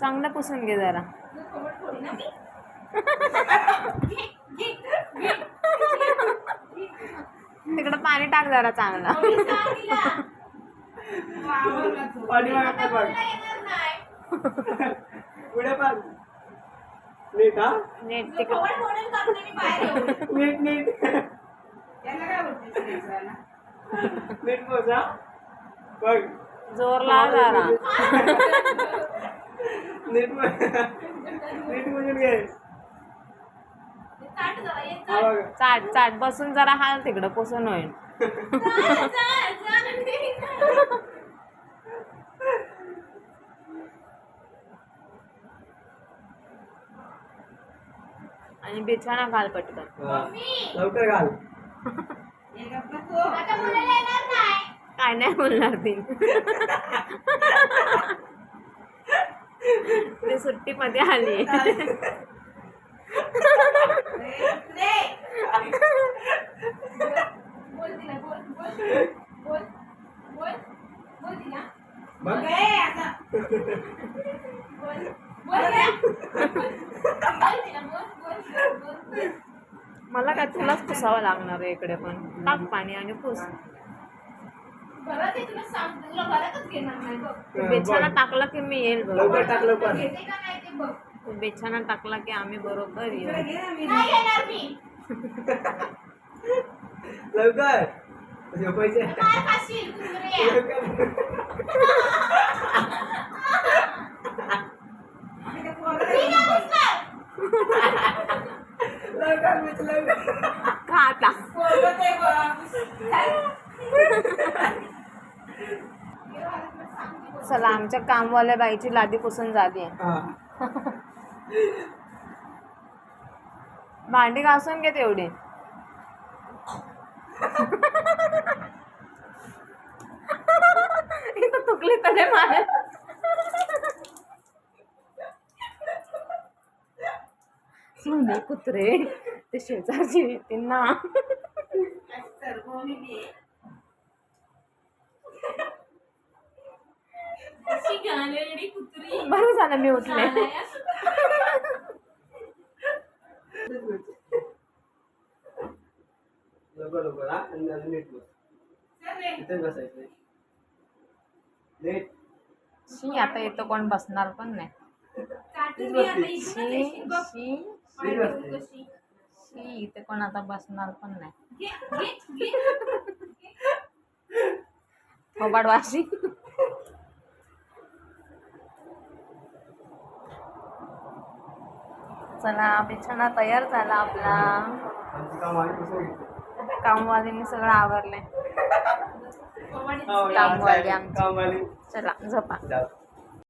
चांगलं पुसून घे जरा. तिकडं पाणी टाक जरा चांगलं. पाठीमागे बघ पुढे बघ नीट हा? नीट तिकडं. नीट नीट. नीट पोच बघ. जोर लाव जरा. नीट नीट पोचून घे. हा बघ. चाट चाट. बसून जरा हाल तिकडं पुसून होईल. आणि बिछाना घाल पटकन. हा. लवकर घाल. काय नाही बोलणार ती. सुट्टीमध्ये आली. मला काय तुलाच पुसावं लागणार आहे इकडे पण. टाक पाणी आणि पुस. तू बेछाना टाकला की मी येईल लवकर बरोबर टाक लवकर तू बेछाना टाकला की आम्ही बरोबर येऊ. लवकर. झोपायचे लवकर लवकर. आता. चला आमच्या कामवाल्या बाईची लादी पुसून झाली आहे हा. भांडी घासून घे तेवढी. इथं तुकली तडे मारे सोने कुत्रे ते शेजारची येतील ना बरं झालं मी उठले. लवकर लवकर हा? आणि आणि नीट बस. इथेच बसायचं नीट. शी आता इथं कोण बसणार पण नाही. शी शी शी इथे कोण आता बसणार पण नाही. थोबाड वाशी चला बिछाना तयार झाला आपला. कामवालीने सगळं आवरलंय. कामवाली आमची. चला झोपा.